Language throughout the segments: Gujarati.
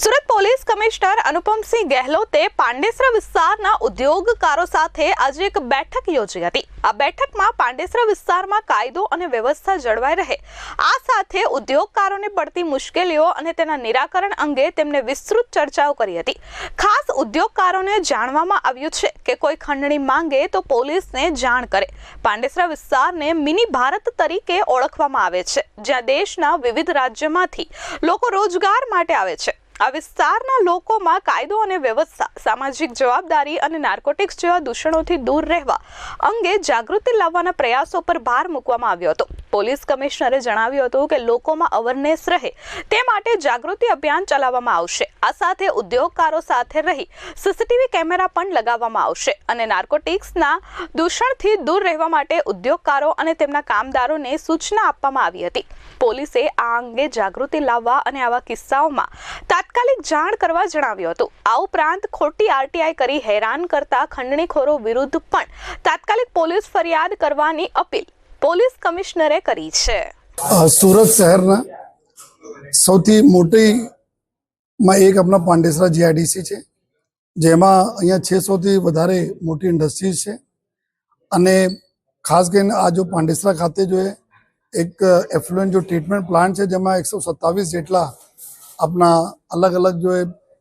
સુરત પોલીસ કમિશનર અનુપમસિંહ ગહેલોતે પાંડેસરા વિસ્તારના ઉદ્યોગકારો સાથે આજે એક બેઠક યોજી હતી. આ બેઠકમાં પાંડેસરા વિસ્તારમાં કાયદો અને વ્યવસ્થા જળવાઈ રહે. આ સાથે ઉદ્યોગકારોને પડતી મુશ્કેલીઓ અને તેના નિરાકરણ અંગે તેમને વિસ્તૃત ચર્ચાઓ કરી હતી. ખાસ ઉદ્યોગકારોને જાણવામાં આવ્યું છે કે કોઈ ખંડણી માંગે તો પોલીસને જાણ કરે. પાંડેસરા વિસ્તારને મિની ભારત તરીકે ઓળખવામાં આવે છે, જ્યાં દેશના વિવિધ રાજ્યમાંથી લોકો રોજગાર માટે આવે છે. આ વિસ્તારના લોકોમાં કાયદો અને વ્યવસ્થા, સામાજિક જવાબદારી અને નાર્કોટિક્સ જેવા દૂષણોથી દૂર રહેવા અંગે જાગૃતિ લાવવાના પ્રયાસો પર ભાર મૂકવામાં આવ્યો હતો. પોલીસ કમિશનરે જણાવ્યું હતું કે લોકોમાં અવેરનેસ રહે તે માટે જાગૃતિ અભિયાન ચલાવવામાં આવશે. આ સાથે ઉદ્યોગકારો સાથે રહી સીસીટીવી કેમેરા પણ લગાવવામાં આવશે અને નાર્કોટિક્સના દૂષણથી દૂર રહેવા માટે ઉદ્યોગકારો અને તેમના કામદારોને સૂચના આપવામાં આવી હતી. પોલીસે આ અંગે જાગૃતિ લાવવા અને આવા કિસ્સાઓમાં તાત્કાલિક જાણ કરવા જણાવ્યું હતું. આ ઉપરાંત ખોટી આરટીઆઈ કરી હેરાન કરતા ખંડણીખોરો વિરુદ્ધ પણ તાત્કાલિક પોલીસ ફરિયાદ કરવાની અપીલ પોલીસ કમિશનરે કરી છે. સુરત શહેરના સૌથી મોટી માં એક આપણા પાંડેસરા જીઆઈડીસી છે, જેમાં અહીંયા છસોથી વધારે મોટી ઇન્ડસ્ટ્રીઝ છે. અને ખાસ કરીને આ જો પાંડેસરા ખાતે જો એક એફ્લુએન્ટ જો ટ્રીટમેન્ટ પ્લાન્ટ છે, જેમાં એકસો સત્તાવીસ જેટલા આપણા અલગ અલગ જો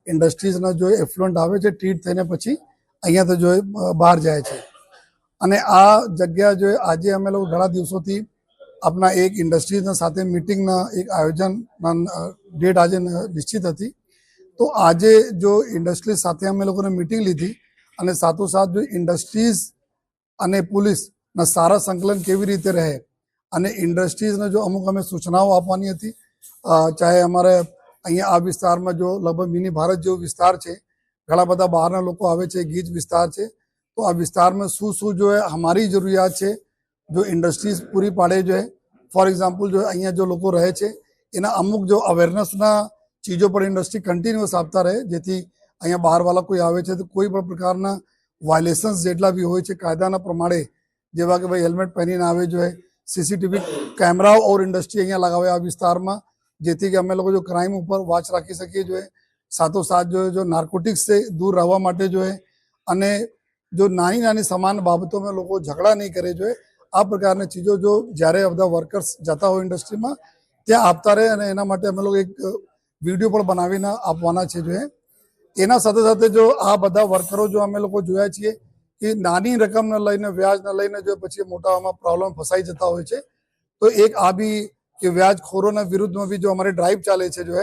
ઇન્ડસ્ટ્રીઝના જો એફ્લુએન્ટ આવે છે, ટ્રીટ થઈને પછી અહીંયાથી જો એ બહાર જાય છે. અને આ જગ્યા જો આજે અમે લોકો ઘણા દિવસોથી આપણા એક ઇન્ડસ્ટ્રીઝના સાથે મિટિંગના એક આયોજનના ડેટ આજે નિશ્ચિત હતી. તો આજે જો ઇન્ડસ્ટ્રીઝ સાથે અમે લોકોને મિટિંગ લીધી અને સાથોસાથ જો ઇન્ડસ્ટ્રીઝ અને પોલીસના સારા સંકલન કેવી રીતે રહે અને ઇન્ડસ્ટ્રીઝને જો અમુક અમે સૂચનાઓ આપવાની હતી ચાહે અમારે અહીંયા આ વિસ્તારમાં જો લગભગ મિની ભારત જેવો વિસ્તાર છે, ઘણા બધા બહારના લોકો આવે છે, ગીચ વિસ્તાર છે તો આ વિસ્તારમાં શું શું જો है हमारी જરૂરિયાત છે જો ઇન્ડસ્ટ્રીઝ પૂરી પાડે જો है ફોર એક્ઝામ્પલ જો અહીંયા જો લોકો રહે છે એના અમુક જો અવેરનેસના ચીજો પર ઇન્ડસ્ટ્રી કન્ટિન્યુઅસ આપતા રહે જેથી અહીંયા બહારવાળા કોઈ આવે છે તો કોઈ પણ પ્રકારના વાયલેશન્સ જેટલા બી હોય છે કાયદાના પ્રમાણે જેવા કે ભાઈ હેલ્મેટ પહેરીને આવે જો है સીસીટીવી કેમેરાઓ ઓર ઇન્ડસ્ટ્રી અહીંયા લગાવે આ વિસ્તારમાં જેથી કે અમે લોકો જો ક્રાઇમ ઉપર વોચ રાખી શકીએ જો है સાથોસાથ જો है જો નાર્કોટિક્સ से દૂર રહેવા માટે જો है અને જો નાની નાની સમાન બાબતોમાં લોકો ઝઘડા નહીં કરે જોઈએ આ પ્રકારની ચીજો જો જ્યારે બધા વર્કર્સ જતા હોય ઇન્ડસ્ટ્રીમાં ત્યાં આપતા રહે અને એના માટે અમે લોકો એક વીડિયો પણ બનાવીને આપવાના છે જોઈએ એના સાથે સાથે જો આ બધા વર્કરો જો અમે લોકો જોયા છીએ કે નાની રકમને લઈને, વ્યાજને લઈને જો પછી મોટામાં પ્રોબ્લેમ ફસાઈ જતા હોય છે, તો એક આ બી કે વ્યાજખોરોના વિરુદ્ધમાં બી જો અમારી ડ્રાઈવ ચાલે છે, જો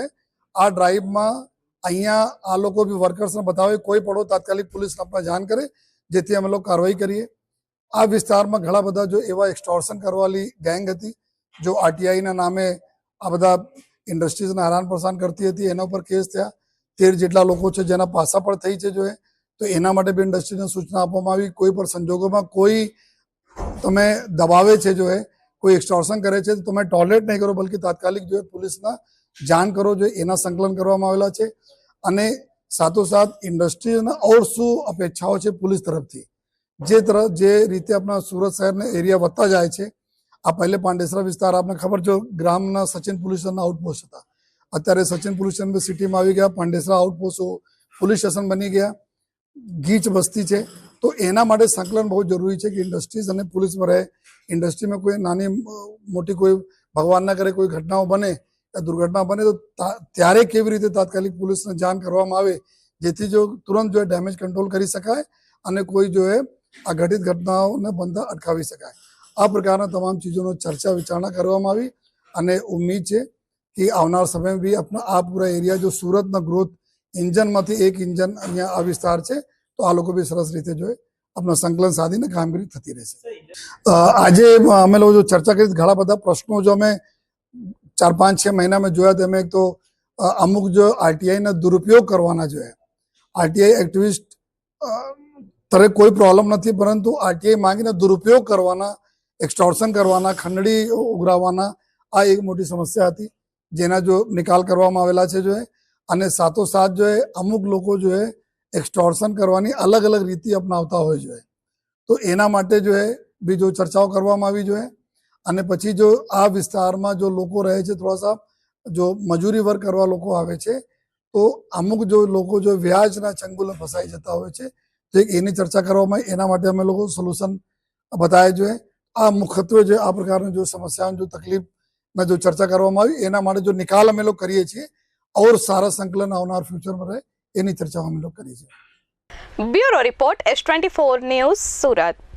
આ ડ્રાઈવમાં અહીંયા આ લોકો બી વર્કર્સને બતાવે કોઈ પડો તાત્કાલિક પોલીસને આપણે જાણ કરે જેથી અમે લોકો કાર્યવાહી કરીએ. આ વિસ્તારમાં ઘણા બધા જો એવા એક્સટોર્શન કરવાની ગેંગ હતી, જો આરટીઆઈના નામે આ બધા ઇન્ડસ્ટ્રીઝને હેરાન પરેશાન કરતી હતી, એના ઉપર કેસ થયા. તેર જેટલા લોકો છે જેના પાસા પણ થઈ છે જો તો એના માટે બી ઇન્ડસ્ટ્રીને સૂચના આપવામાં આવી. કોઈ પણ સંજોગોમાં કોઈ તમે દબાવે છે જો કોઈ એક્સટોર્શન કરે છે, તો તમે ટોયલેટ નહીં કરો, બલકે તાત્કાલિક જો પોલીસના જાણ કરો, જો એના સંકલન કરવામાં આવેલા છે. અને સાથોસાથ ઇન્ડસ્ટ્રીના ઓર શું અપેક્ષાઓ છે પોલીસ તરફથી? જે તરફ જે રીતે આપણા સુરત શહેરના એરિયા વધતા જાય છે, આ પહેલે પાંડેસરા વિસ્તાર આપને ખબર જો ગ્રામના સચિન પોલ્યુશનના આઉટપોસ્ટ હતા. અત્યારે સચિન પોલ્યુશન સિટીમાં આવી ગયા, પાંડેસરા આઉટપોસ્ટ પોલીસ સ્ટેશન બની ગયા, ગીચ વસ્તી છે. તો એના માટે સંકલન બહુ જરૂરી છે કે ઇન્ડસ્ટ્રીઝ અને પોલીસમાં રહે ઇન્ડસ્ટ્રીમાં કોઈ નાની મોટી કોઈ ભગવાન ના કરે કોઈ ઘટનાઓ બને દુર્ઘટના બને તો ત્યારે કેવી રીતે તાત્કાલિક પોલીસને જાણ કરવામાં આવે, જેથી જો તુરંત જો ડેમેજ કંટ્રોલ કરી શકાય અને કોઈ જો એ આ ઘટિત ઘટનાઓને બનતા અટકાવી શકાય. આ પ્રકારના તમામ ચીજોનો ચર્ચા વિચારણા કરવામાં આવી અને ઉમ્મીદ છે કે આવનાર સમયમાં બી આપણા આ પૂરા એરિયા જો સુરતના ગ્રોથ ઇન્જનમાંથી એક ઇન્જન અહીંયા આ વિસ્તાર છે, તો આ લોકો બી સરસ રીતે જોઈએ આપણા સંકલન સાધીને કામગીરી થતી રહેશે. આજે અમે લોકો જો ચર્ચા કરી, ઘણા બધા પ્રશ્નો જો અમે ચાર પાંચ છ મહિના મેં જોયા, તેમાં તો અમુક જો આરટીઆઈના દુરુપયોગ કરવાના જોઈએ. આરટીઆઈ એક્ટિવિસ્ટ તરે કોઈ પ્રોબ્લેમ નથી, પરંતુ આરટીઆઈ માંગીને દુરુપયોગ કરવાના, એક્સટોર્શન કરવાના, ખંડણી ઉઘરાવવાના, આ એક મોટી સમસ્યા હતી, જેના જો નિકાલ કરવામાં આવેલા છે જો અને સાથોસાથ જો અમુક લોકો જો એ એક્સટોર્શન કરવાની અલગ અલગ રીતિ અપનાવતા હોય જોઈએ. તો એના માટે જો એ બી ચર્ચાઓ કરવામાં આવી જોઈએ. અને પછી જો આ વિસ્તારમાં જો લોકો રહે છે, થોડા સા જો મજૂરી વર્ક કરવા લોકો આવે છે, તો અમુક જો લોકો જો વ્યાજના ચંગુલમાં ફસાઈ જતા હોય છે, તો એની ચર્ચા કરવામાં એના માટે અમે લોકો સોલ્યુશન બતાવ્યા જોઈએ આ મુખ્યત્વે જે આ પ્રકારની જો સમસ્યાઓ જો તકલીફમાં જો ચર્ચા કરવામાં આવી, એના માટે જો નિકાલ અમે લોકો કરીએ છીએ, ઓર સારા સંકલન આવનાર ફ્યુચરમાં રહે એની ચર્ચા અમે લોકો કરીએ છીએ. Bureau report S twenty four news Surat.